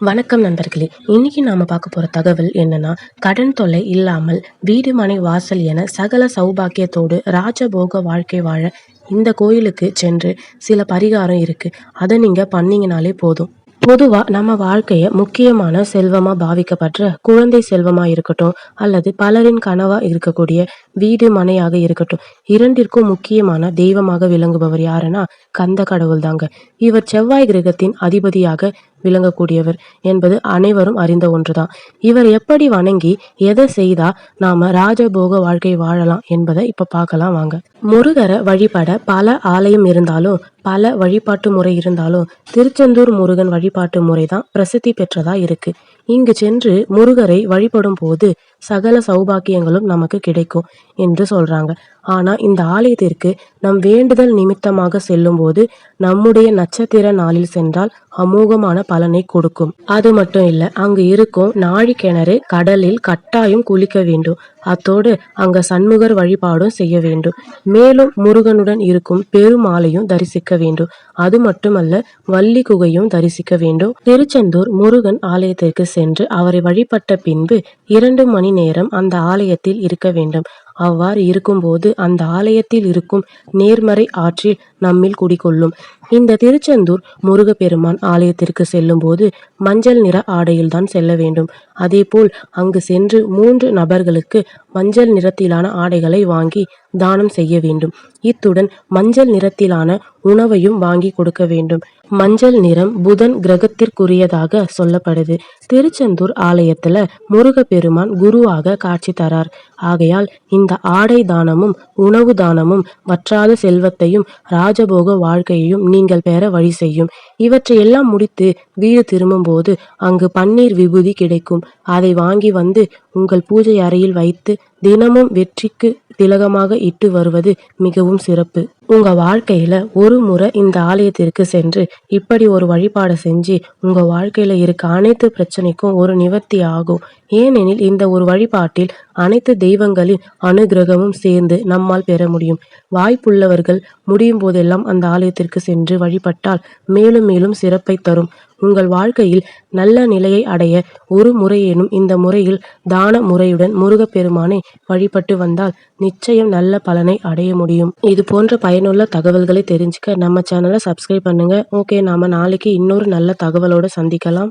வணக்கம் நண்பர்களே. இன்னைக்கு நாம பார்க்க போற தகவல் என்னன்னா கடன் தொல்லை இல்லாமல் வீடு மனை வாசல் என சகல சௌபாக்கியத்தோடு ராஜபோக வாழ்க்கை வாழ இந்த கோயிலுக்கு சென்று சில பரிகாரம் இருக்கு. அதை நீங்க பண்ணீங்கனாலே போதும். பொதுவா நம்ம வாழ்க்கைய முக்கியமான செல்வமா பாவிக்கப்படுற குழந்தை செல்வமா இருக்கட்டும் அல்லது பலரின் கனவா இருக்கக்கூடிய வீடு மனையாக இருக்கட்டும் இரண்டிற்கும் முக்கியமான தெய்வமாக விளங்குபவர் யாருன்னா கந்த கடவுள் தாங்க இவர் செவ்வாய் கிரகத்தின் அதிபதியாக விளங்கக்கூடியவர் என்பது அனைவரும் அறிந்த ஒன்றுதான். இவர் எப்படி வணங்கி எதை செய்தா நாம ராஜபோக வாழ்க்கை வாழலாம் என்பதை இப்ப பார்க்கலாம் வாங்க. முருகரை வழிபட பல ஆலயம் இருந்தாலும் பல வழிபாட்டு முறை இருந்தாலும் திருச்செந்தூர் முருகன் வழிபாட்டு முறை தான் பிரசித்தி பெற்றதா இருக்கு. இங்கு சென்று முருகரை வழிபடும் போது சகல சௌபாக்கியங்களும் நமக்கு கிடைக்கும் என்று சொல்றாங்க. ஆனா இந்த ஆலயத்திற்கு நம் வேண்டுதல் நிமித்தமாக செல்லும் போது நம்முடைய நட்சத்திர நாளில் சென்றால் அமோகமான பலனை கொடுக்கும். அது மட்டும் இல்ல அங்கு இருக்கும் நாழி கிணறு கடலில் கட்டாயம் குளிக்க வேண்டும். அத்தோடு அங்க சண்முகர் வழிபாடும் செய்ய வேண்டும். மேலும் முருகனுடன் இருக்கும் பெருமாளையும் தரிசிக்க வேண்டும். அது மட்டுமல்ல வள்ளி குகையும் தரிசிக்க வேண்டும். திருச்செந்தூர் முருகன் ஆலயத்திற்கு சென்று அவரை வழிபட்ட பின்பு இரண்டு மணி நேரம் அந்த ஆலயத்தில் இருக்க வேண்டும். அவ்வாறு இருக்கும்போது அந்த ஆலயத்தில் இருக்கும் நேர்மறை ஆற்றில் நம்மில் குடிகொள்ளும். இந்த திருச்செந்தூர் முருகப்பெருமான் ஆலயத்திற்கு செல்லும்போது மஞ்சள் நிற ஆடையில்தான் செல்ல வேண்டும். அதேபோல் அங்கு சென்று மூன்று நபர்களுக்கு மஞ்சள் நிறத்திலான ஆடைகளை வாங்கி தானம் செய்ய வேண்டும். இத்துடன் மஞ்சள் நிறத்திலான உணவையும் வாங்கி கொடுக்க வேண்டும். மஞ்சள் நிறம் புதன் கிரகத்திற்குரியதாக சொல்லப்படுது. திருச்செந்தூர் ஆலயத்துல முருகப்பெருமான் குருவாக காட்சி தரார். ஆகையால் இந்த ஆடை தானமும் உணவு தானமும் வற்றாத செல்வத்தையும் ராஜபோக வாழ்க்கையையும் நீங்கள் பெற வழி செய்யும். இவற்றையெல்லாம் முடித்து வீடு திரும்பும்போது அங்கு பன்னீர் விபூதி கிடைக்கும். அதை வாங்கி வந்து உங்கள் பூஜை அறையில் வைத்து தினமும் வெற்றிக்கு திலகமாக இட்டு வருவது மிகவும் சிறப்பு. உங்க வாழ்க்கையில ஒரு முறை இந்த ஆலயத்திற்கு சென்று இப்படி ஒரு வழிபாடு செஞ்சு உங்க வாழ்க்கையில இருக்க அனைத்து பிரச்சனைக்கும் ஒரு நிவர்த்தி ஆகும். ஏனெனில் இந்த ஒரு வழிபாட்டில் அனைத்து தெய்வங்களின் அனுகிரகமும் சேர்ந்து நம்மால் பெற முடியும். வாய்ப்புள்ளவர்கள் முடியும் போதெல்லாம் அந்த ஆலயத்திற்கு சென்று வழிபட்டால் மேலும் மேலும் சிறப்பை தரும். உங்கள் வாழ்க்கையில் நல்ல நிலையை அடைய ஒரு முறையேனும் இந்த முறையில் தான முறையுடன் முருகப்பெருமானை வழிபட்டு வந்தால் நிச்சயம் நல்ல பலனை அடைய முடியும். இது போன்ற பயனுள்ள தகவல்களை தெரிஞ்சுக்க நம்ம சேனலை சப்ஸ்கிரைப் பண்ணுங்க. ஓகே நாம நாளைக்கு இன்னொரு நல்ல தகவலோட சந்திக்கலாம்.